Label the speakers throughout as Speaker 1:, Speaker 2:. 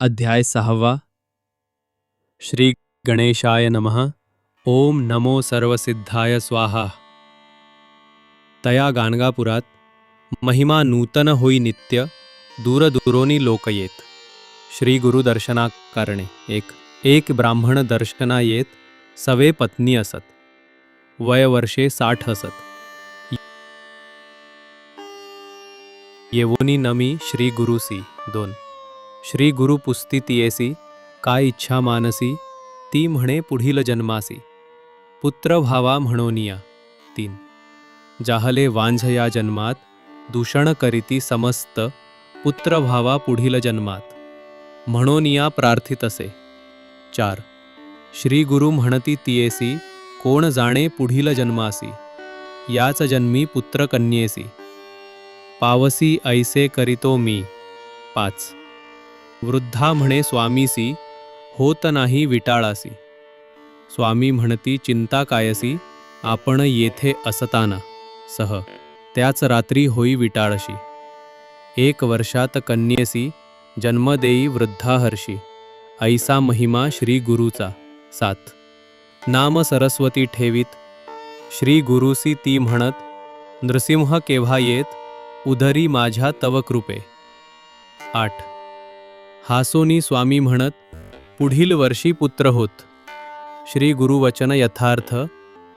Speaker 1: अध्याय सहावा। श्री गणेशाय नमः। ओम नमो सर्वसिद्धाय स्वाहा। तया गाणगापुरात महिमा नूतन होई नित्य दूरदूरोनी लोक येत श्री गुरुदर्शना करणे एक एक ब्राह्मण दर्शना येत सवे पत्नी असत। वय वर्षे साठ असत। येवोनी नमी श्री गुरुसी दोन। श्री गुरु पुस्ती तियेसी काय इच्छा मानसी ती म्हणे पुढील जन्मासी। पुत्र व्हावा म्हणोनिया तीन। जाहले वांझ या जन्मात दूषण करीती समस्त पुत्र व्हावा पुढील जन्मात। म्हणोनिया प्रार्थित असे। चार। श्री गुरु म्हणती तियेसी कोण जाणे पुढील जन्मासी। याच जन्मी पुत्र कन्येसी। पावसी ऐसे करीतो मी। पाच। वृद्धा म्हणे स्वामीसी होत नाही विटाळासी. स्वामी म्हणती चिंता कायसी आपण येथे असताना सह त्याच रात्री होई विटाळशी. एक वर्षात कन्येसी जन्मदेई वृद्धाहर्षी ऐसा महिमा श्री गुरुचा सात. नाम सरस्वती ठेवीत श्री गुरुसी ती म्हणत नृसिंह केव्हा येत उधरी माझ्या तव कृपे. आठ. हासोनी स्वामी म्हणत पुढील वर्षी पुत्र होत. श्री गुरुवचन यथार्थ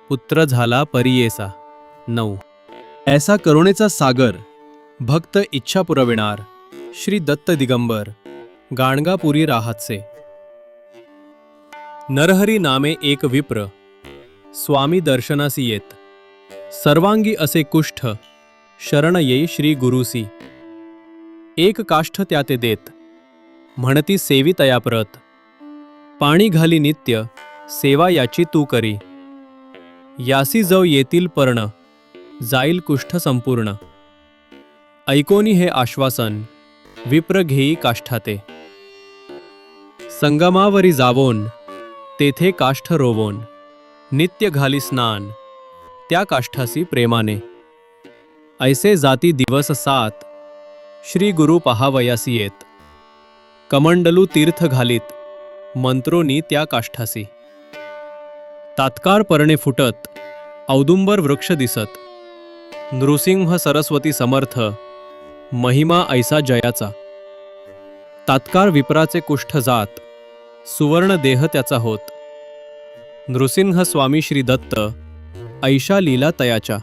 Speaker 1: पुत्र झाला परियेसा. नऊ. ऐसा करुणेचा सागर भक्त इच्छा पुरविणार श्री दत्त दिगंबर गाणगापुरी राहतसे. नरहरी नामे एक विप्र स्वामी दर्शनासी येत. सर्वांगी असे कुष्ठ शरण येई श्री गुरुसी. एक काष्ठ त्या ते देत. म्हणती सेवी तयाप्रत. पाणी घाली नित्य सेवा याची तू करी. यासी जव येतील पर्ण जाईल कुष्ठ संपूर्ण. ऐकोनी हे आश्वासन विप्र घेई काष्ठाते. संगमावरी जावोन तेथे काष्ठ रोवोन. नित्य घाली स्नान त्या काष्ठासी प्रेमाने. ऐसे जाती दिवस सात श्री गुरु पहावयासी येत. कमंडलू तीर्थ घालीत. मंत्रोनी त्या काष्ठासी. तात्काळ पर्णे फुटत औदुंबर वृक्ष दिसत. नृसिंह सरस्वती समर्थ महिमा ऐसा जयाचा. तात्काळ विप्राचे कुष्ठ जात सुवर्ण देह त्याचा होत. नृसिंह स्वामी श्री दत्त ऐशा लीला तयाच्या.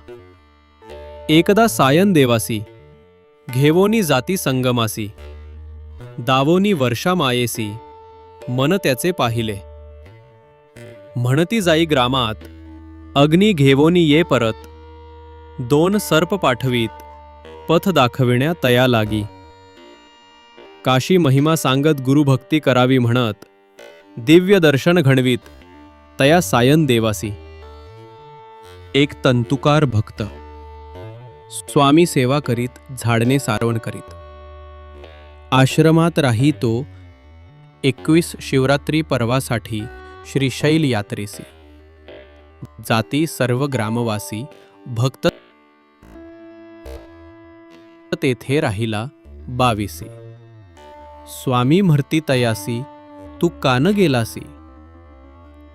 Speaker 1: एकदा सायन देवासी घेवोनी जाती संगमासी. दावोनी वर्षा मायेसी मन त्याचे पाहिले. म्हणती जाई ग्रामात अग्नी घेवोनी ये परत दोन सर्प पाठवीत पथ दाखविण्या तया लागी. काशी महिमा सांगत गुरुभक्ती करावी म्हणत दिव्य दर्शन घडवीत तया सायन देवासी. एक तंतुकार भक्त स्वामी सेवा करीत झाडणे सारवण करीत. आश्रमात राही तो एकवीस शिवरात्री पर्वासाठी श्रीशैल यात्रेसी. जाती सर्व ग्रामवासी भक्त तेथे राहिला बावीसी. स्वामी म्हणती तयासी तू कान गेलासी?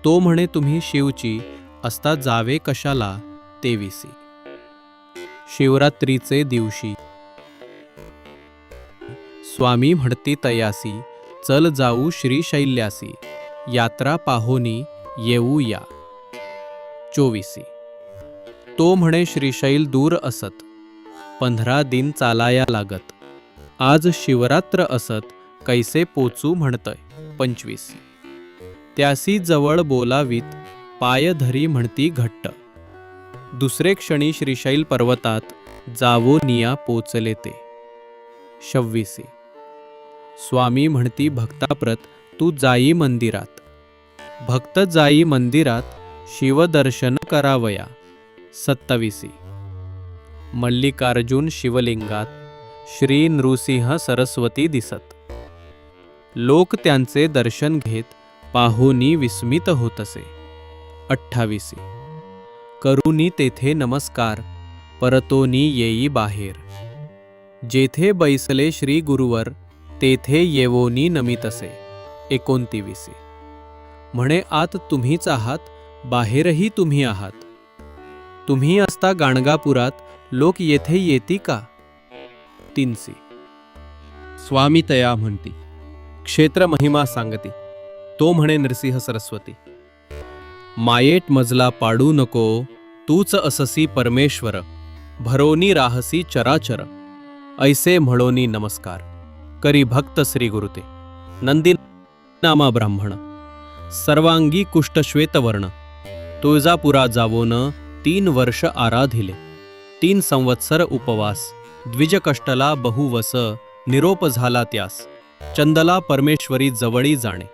Speaker 1: तो म्हणे तुम्ही शिवची असता जावे कशाला? तेविसी. शिवरात्रीचे दिवशी स्वामी म्हणती तयासी चल जाऊ श्रीशैल्यासी यात्रा पाहोनी येऊ या चोवीसी. तो म्हणे श्रीशैल दूर असत पंधरा दिन चालाया लागत आज शिवरात्र असत कैसे पोचू म्हणतय पंचवीस. त्यासी जवळ बोलावीत पाय धरी म्हणती घट्ट दुसरे क्षणी श्रीशैल पर्वतात जावो निया पोचले ते शव्वीसी स्वामी म्हणती भक्ताप्रत तू जाई मंदिरात. भक्त जाई मंदिरात शिवदर्शन करावया. सत्तावीसी. मल्लिकार्जुन शिवलिंगात श्री नृसिंह सरस्वती दिसत. लोक त्यांचे दर्शन घेत पाहुनी विस्मित होत असे अठ्ठावीसी. करुनी तेथे नमस्कार परतोनी येई बाहेर. जेथे बैसले श्री गुरुवर तेथे येवोनी नमितसे एकोणतीविसे. म्हणे आत तुम्हीच आहात बाहेरही तुम्ही आहात. तुम्ही असता गाणगापुरात लोक येथे येती का? तीनसी. स्वामी तया म्हणती क्षेत्र महिमा सांगती तो म्हणे नृसिंह सरस्वती. मायेट मजला पाडू नको तूच अससी परमेश्वर भरोनी राहसी चराचर ऐसे म्हणोनी नमस्कार. करी भक्त श्री गुरुते. नंदी नामा ब्राह्मण. सर्वांगी कुष्ठ श्वेतवर्ण. तुळजापुरा जावोन तीन वर्ष आराधिले. तीन संवत्सर उपवास. द्विजकष्टला बहुवस निरोप झाला त्यास. चंदला परमेश्वरी जवळी जाणे.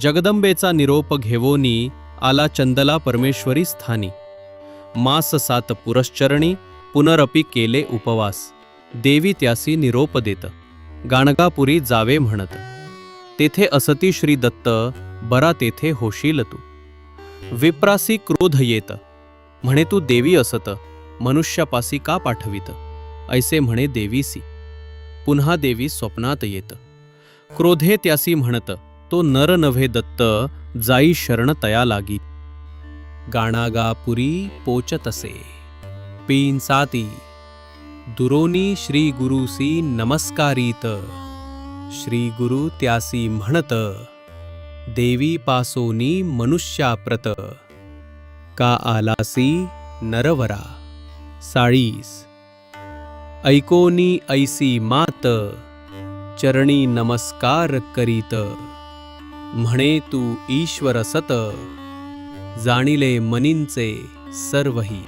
Speaker 1: जगदंबेचा निरोप घेवोनी आला चंदला परमेश्वरी स्थानी. मास सात पुरश्चरणी पुनरपी केले उपवास. देवी त्यासी निरोप देत. गाणगापुरी जावे म्हणत. तेथे असती श्री दत्त बरा तेथे होशील तू. विप्रासी क्रोध येत. म्हणे तू देवी असत मनुष्यापासी का पाठवित? ऐसे म्हणे देवीसी. पुन्हा देवी स्वप्नात येत. क्रोधे त्यासी म्हणत तो नर नव्हे दत्त जाई शरण तया लागी. गाणागापुरी पोचतसे. पिंसाती दुरोनी श्री गुरुसी नमस्कारीत। श्री गुरु त्यासी म्हणत देवी पासोनी मनुष्याप्रत का आलासी नरवरा साळीस। ऐकोनी ऐसी मात चरणी नमस्कार करीत। म्हणे तू ईश्वर सत जाणिले मनींचे सर्वही।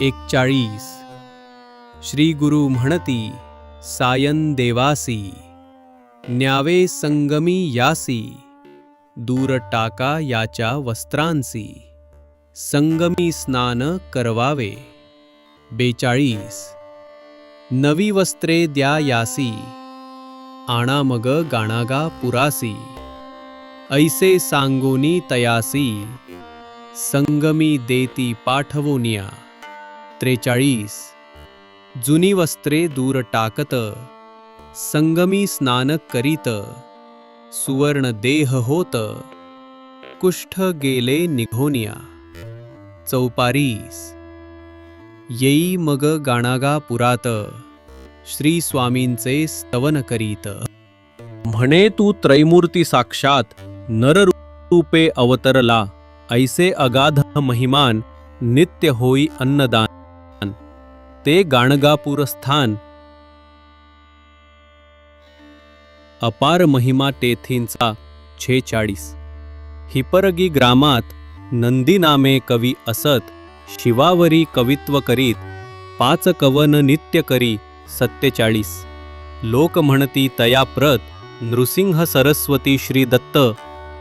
Speaker 1: एकचाळीस श्री गुरु म्हणती सायन देवासी न्यावे संगमी यासी दूर टाका याच्या वस्त्रांसी संगमी स्नान करवावे. बेचाळीस. नवी वस्त्रे द्या यासी आणा मग गाणागा पुरासी ऐसे सांगोनी तयासी संगमी देती पाठवोनिया. त्रेचाळीस. जुनी वस्त्रे दूर टाकत संगमी स्नान करीत सुवर्ण देह होत कुष्ठ गेले निघोनिया. चौपारीस येई मग गाणागा पुरात श्री स्वामींचे स्तवन करीत. म्हणे तू त्रैमूर्ती साक्षात नररूपे अवतरला ऐसे अगाध महिमान नित्य होई अन्नदान. ते गाणगापूर स्थान अपार महिमा तेथींचा छेचाळीस. हिपरगी ग्रामात नंदी नामे कवी असत शिवावरी कवित्व करीत पाच कवन नित्य करी सत्तेचाळीस. लोक म्हणती तया प्रत नृसिंह सरस्वती श्री दत्त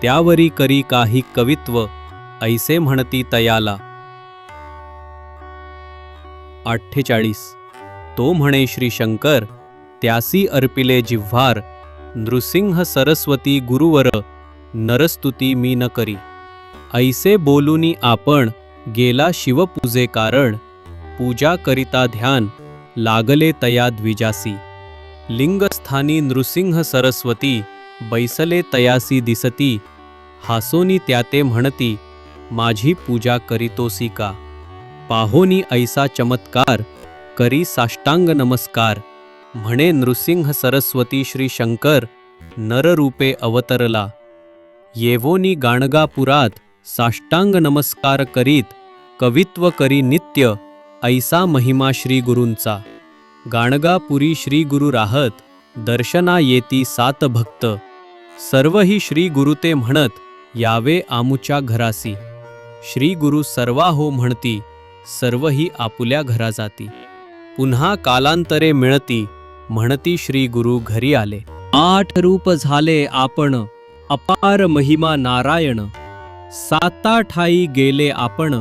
Speaker 1: त्यावरी करी काही कवित्व ऐसे म्हणती तयाला. अठ्ठेचाळीस. तो म्हणे श्री शंकर त्यासी अर्पिले जिव्हार नृसिंह सरस्वती गुरुवर नरस्तुती मी न करी. ऐसे बोलूनी आपण गेला शिवपूजे कारण पूजा करिता ध्यान लागले तया द्विजासी. लिंगस्थानी नृसिंह सरस्वती बैसले तयासी दिसती हासोनी त्याते म्हणती माझी पूजा करीतोसी का? पाहोनी ऐसा चमत्कार करी साष्टांग नमस्कार म्हणे नृसिंह सरस्वती श्री शंकर नररूपे अवतरला. येवोनी गाणगापुरात साष्टांग नमस्कार करीत कवित्व करी नित्य ऐसा महिमा श्री गुरूंचा. गाणगापुरी श्री गुरु राहत दर्शना येती सात भक्त. सर्व ही श्री गुरु ते म्हणत यावे आमुच्या घरासी. श्री गुरु सर्वा हो म्हणती सर्वही आपुल्या घरा जाती. पुन्हा कालांतरे मिळती म्हणती श्री गुरु घरी आले. आठ रूप झाले आपण अपार महिमा नारायण. साता ठाई गेले आपण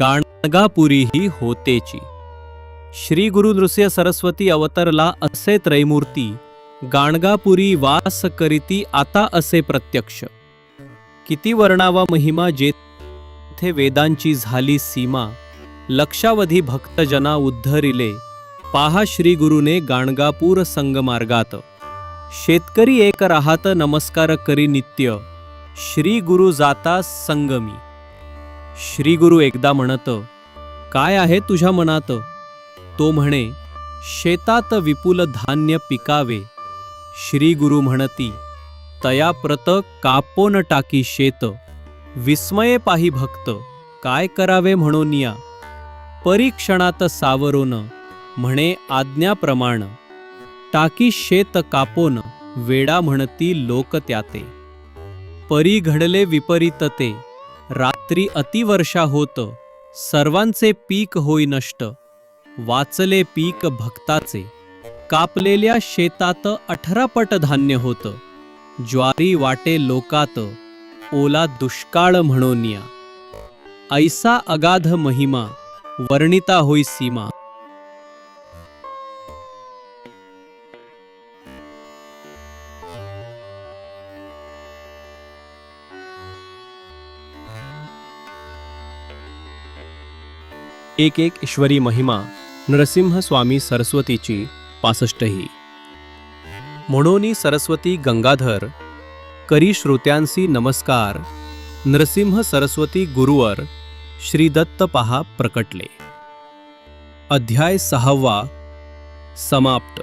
Speaker 1: गाणगापुरी ही होतेची. श्री गुरु नृसिंह सरस्वती अवतरला असे त्रैमूर्ती गाणगापुरी वास करीती आता असे प्रत्यक्ष. किती वर्णावा महिमा जेथे वेदांची झाली सीमा लक्षावधी भक्तजना उद्धरिले पाहा श्री गुरुने गाणगापूर संगमार्गात. शेतकरी एक राहत नमस्कार करी नित्य श्री गुरु जाता संगमी. श्री गुरु एकदा म्हणत काय आहे तुझ्या मनात? तो म्हणे शेतात विपुल धान्य पिकावे. श्री गुरु म्हणती तया प्रत कापोन टाकी शेत विस्मये पाही भक्त काय करावे म्हणून या? परीक्षणात सावरून म्हणे आज्ञाप्रमाण टाकी शेत कापोन वेडा म्हणती लोक त्याते. परी घडले विपरीत ते रात्री अतिवर्षा होत सर्वांचे पीक होई नष्ट वाचले पीक भक्ताचे. कापलेल्या शेतात अठरापट धान्य होत ज्वारी वाटे लोकात ओला दुष्काळ म्हणून ऐसा अगाध महिमा वर्णिता होई सीमा. एक एक ईश्वरी महिमा नरसिंह स्वामी सरस्वतीची पासष्टही. म्हणून सरस्वती गंगाधर करी श्रोत्यांसी नमस्कार नरसिंह सरस्वती गुरुवर श्री दत्त पहा प्रकटले. अध्याय सहावा समाप्त.